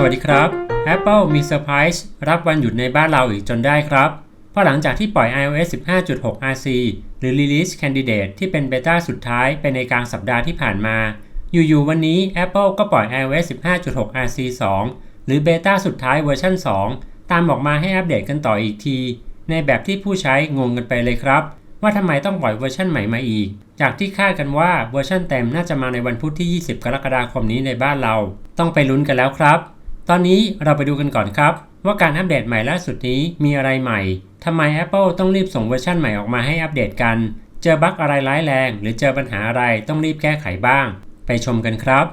สวัสดีครับ Apple มีเซอร์ไพรส์รับวันหยุดในบ้านเราอีกจนได้ครับ เพราะหลังจากที่ปล่อย iOS 15.6 RC หรือ Release Candidate ที่เป็นเบต้าสุดท้ายไปในกลางสัปดาห์ที่ผ่านมา อยู่ๆวันนี้ Apple ก็ปล่อย iOS 15.6 RC 2 หรือเบต้าสุดท้ายเวอร์ชัน2 ตามออกมาให้อัปเดตกันต่ออีกที ในแบบที่ผู้ใช้งงกันไปเลยครับ ว่าทำไมต้องปล่อยเวอร์ชันใหม่มาอีก จากที่คาดกันว่าเวอร์ชันเต็มน่าจะมาในวันพุธที่ 20 กรกฎาคมนี้ในบ้านเรา ต้องไปลุ้นกันแล้วครับ ตอนนี้เราไปดูกันก่อนครับ ว่าการอัปเดตใหม่ล่าสุดนี้มีอะไรใหม่ทำไม Apple ต้องรีบส่งเวอร์ชันใหม่ออกมาให้อัปเดตกัน เจอบั๊กอะไรร้ายแรง หรือเจอปัญหาอะไรต้องรีบแก้ไขบ้าง ไปชมกันครับ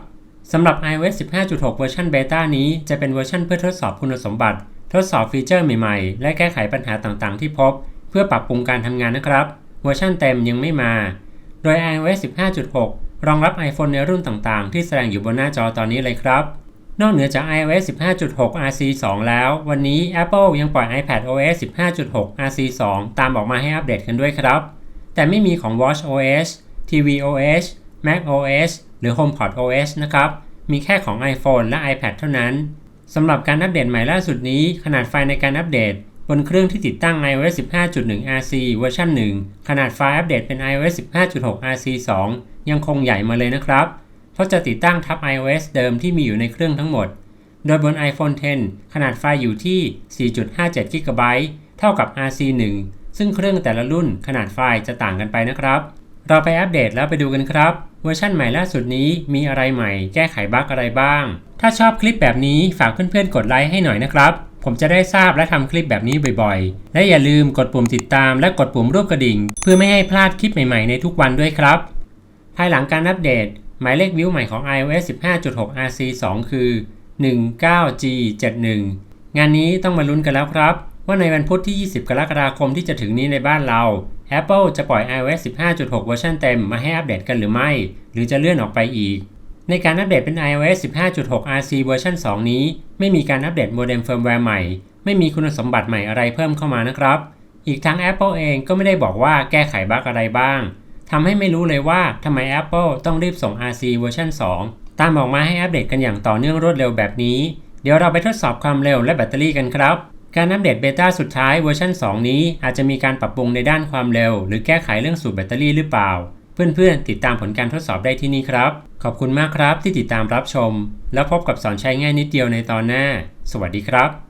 สำหรับ iOS 15.6 เวอร์ชันเบต้านี้จะเป็นเวอร์ชันเพื่อทดสอบคุณสมบัติ ทดสอบฟีเจอร์ใหม่ๆ และแก้ไขปัญหาต่างๆ ที่พบ เพื่อปรับปรุงการทำงานนะครับ เวอร์ชันเต็มยังไม่มา โดย iOS 15.6 รองรับ iPhone ในรุ่นต่างๆ ที่แสดงอยู่บนหน้าจอตอนนี้เลยครับ นอกเหนือจาก iOS 15.6 RC 2 แล้ว วันนี้ Apple ยังปล่อย iPad OS 15.6 RC 2 ตามออกมาให้อัปเดตกันด้วยครับ แต่ไม่มีของ Watch OS TV OS Mac OS หรือ HomePod OS นะครับ มีแค่ของ iPhone และ iPad เท่านั้น สำหรับการอัปเดตใหม่ล่าสุดนี้ ขนาดไฟล์ในการอัปเดต บนเครื่องที่ติดตั้ง iOS 15.1 RC เวอร์ชัน1 ขนาดไฟล์อัปเดตเป็น iOS 15.6 RC 2 ยังคงใหญ่มาเลยนะครับ เพราจะติดตั้งทับ iOS เดิมที่มีอยู่ในเครื่องทั้งหมด โดยบน iPhone 10 ขนาดไฟล์อยู่ที่ 4.57 GB เท่ากับ RC 1 ซึ่งเครื่องแต่ละรุ่นขนาดไฟล์จะต่างกันไปนะครับ เราไปอัปเดตแล้วไปดูกันครับ เวอร์ชันใหม่ล่าสุดนี้มีอะไรใหม่แก้ไขบั๊กอะไรบ้าง ถ้าชอบคลิปแบบนี้ฝากเพื่อนๆกดไลค์ให้หน่อยนะครับ ผมจะได้ทราบและทำคลิปแบบนี้บ่อยๆ และอย่าลืมกดปุ่มติดตามและกดปุ่มรูปกระดิ่ง เพื่อไม่ให้พลาดคลิปใหม่ๆในทุกวันด้วยครับ ภายหลังการอัปเดต หมายเลขวิวใหม่ของ iOS 15.6 RC 2 คือ 19G71 งานนี้ต้องมาลุ้นกันแล้วครับ ว่าในวันพุธที่ 20 กรกฎาคมที่จะถึงนี้ในบ้านเรา Apple จะปล่อย iOS 15.6 เวอร์ชันเต็มมาให้อัปเดตกันหรือไม่ หรือจะเลื่อนออกไปอีก ในการอัปเดตเป็น iOS 15.6 RC เวอร์ชัน2 นี้ ไม่มีการอัปเดตโมเด็มเฟิร์มแวร์ใหม่ ไม่มีคุณสมบัติใหม่อะไรเพิ่มเข้ามานะครับ อีกทั้ง Apple เองก็ไม่ได้บอกว่าแก้ไขบั๊กอะไรบ้าง ทำให้ไม่รู้เลยว่าทำไม Apple ต้องรีบส่ง RC เวอร์ชัน2 ตามออกมาให้อัปเดตกันอย่างต่อเนื่องรวดเร็วแบบนี้ เดี๋ยวเราไปทดสอบความเร็วและแบตเตอรี่กันครับ การอัปเดตเบต้าสุดท้ายเวอร์ชัน2 นี้อาจจะมีการปรับปรุงในด้านความเร็ว หรือแก้ไขเรื่องสูบแบตเตอรี่หรือเปล่า เพื่อนๆ ติดตามผลการทดสอบได้ที่นี่ครับ ขอบคุณมากครับที่ติดตามรับชม แล้วพบกับสอนใช้ง่ายนิดเดียวในตอนหน้า สวัสดีครับ